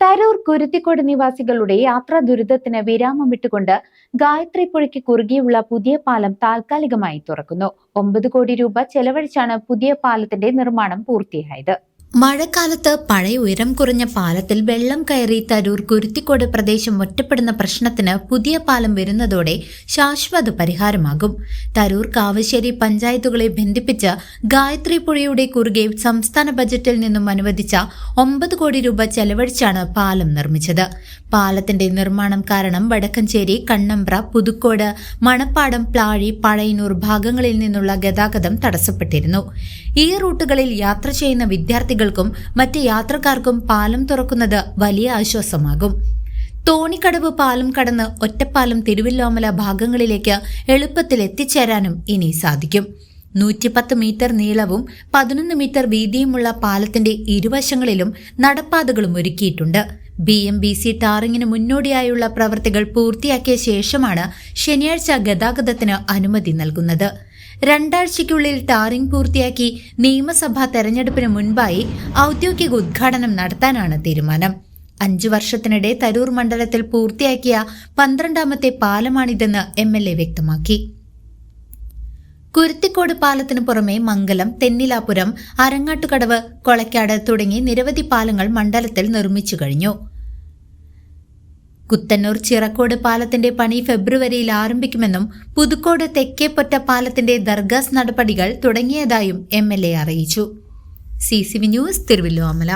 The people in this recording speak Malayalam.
Tarur Kuruthikode നിവാസികളുടെ യാത്രാ ദുരിതത്തിന് വിരാമമിട്ടുകൊണ്ട് ഗായത്രി പുഴയ്ക്ക് കുറുകെയുള്ള പുതിയ പാലം താൽക്കാലികമായി തുറക്കുന്നു. ഒമ്പത് കോടി രൂപ ചെലവഴിച്ചാണ് പുതിയ പാലത്തിന്റെ നിർമ്മാണം പൂർത്തിയായത്. മഴക്കാലത്ത് പഴയ ഉയരം കുറഞ്ഞ പാലത്തിൽ വെള്ളം കയറി തരൂർ കുരുത്തിക്കോട് പ്രദേശം ഒറ്റപ്പെടുന്ന പ്രശ്നത്തിന് പുതിയ പാലം വരുന്നതോടെ ശാശ്വത പരിഹാരമാകും. തരൂർ കാവശ്ശേരി പഞ്ചായത്തുകളെ ബന്ധിപ്പിച്ച് ഗായത്രി പുഴയുടെ കുറുകെ സംസ്ഥാന ബജറ്റിൽ നിന്നും അനുവദിച്ച ഒമ്പത് കോടി രൂപ ചെലവഴിച്ചാണ് പാലം നിർമ്മിച്ചത്. പാലത്തിന്റെ നിർമ്മാണം കാരണം വടക്കഞ്ചേരി കണ്ണമ്പ്ര പുതുക്കോട് മണപ്പാടം പ്ലാഴി പഴയനൂർ ഭാഗങ്ങളിൽ നിന്നുള്ള ഗതാഗതം തടസ്സപ്പെട്ടിരുന്നു. ഈ റൂട്ടുകളിൽ യാത്ര ചെയ്യുന്ന വിദ്യാർത്ഥികൾക്കും മറ്റ് യാത്രക്കാർക്കും പാലം തുറക്കുന്നത് വലിയ ആശ്വാസമാകും. തോണിക്കടവ് പാലം കടന്ന് ഒറ്റപ്പാലം തിരുവല്ലോമല ഭാഗങ്ങളിലേക്ക് എളുപ്പത്തിൽ എത്തിച്ചേരാനും ഇനി സാധിക്കും. നൂറ്റിപ്പത്ത് മീറ്റർ നീളവും പതിനൊന്ന് മീറ്റർ വീതിയുമുള്ള പാലത്തിന്റെ ഇരുവശങ്ങളിലും നടപ്പാതകളും ഒരുക്കിയിട്ടുണ്ട്. ബി എം ബി സി ടാറിങ്ങിന് മുന്നോടിയായുള്ള പ്രവർത്തികൾ പൂർത്തിയാക്കിയ ശേഷമാണ് ശനിയാഴ്ച ഗതാഗതത്തിന് അനുമതി നൽകുന്നത്. രണ്ടാഴ്ചയ്ക്കുള്ളിൽ ടാറിംഗ് പൂർത്തിയാക്കി നിയമസഭാ തെരഞ്ഞെടുപ്പിന് മുൻപായി ഔദ്യോഗിക ഉദ്ഘാടനം നടത്താനാണ് തീരുമാനം. അഞ്ചു വർഷത്തിനിടെ തരൂർ മണ്ഡലത്തിൽ പൂർത്തിയാക്കിയ പന്ത്രണ്ടാമത്തെ പാലമാണിതെന്ന് എം എൽ എ വ്യക്തമാക്കി. കുരുത്തിക്കോട് പാലത്തിനു പുറമെ മംഗലം തെന്നിലാപുരം അരങ്ങാട്ടുകടവ് കൊളക്കാട് തുടങ്ങി നിരവധി പാലങ്ങൾ മണ്ഡലത്തിൽ നിർമ്മിച്ചു കഴിഞ്ഞു. കുത്തന്നൂർ ചിറക്കോട് പാലത്തിന്റെ പണി ഫെബ്രുവരിയിൽ ആരംഭിക്കുമെന്നും പുതുക്കോട് തെക്കേപ്പൊറ്റ പാലത്തിന്റെ ദർഗാസ് നടപടികൾ തുടങ്ങിയതായും എം അറിയിച്ചു. C C V news Thiruvillwamala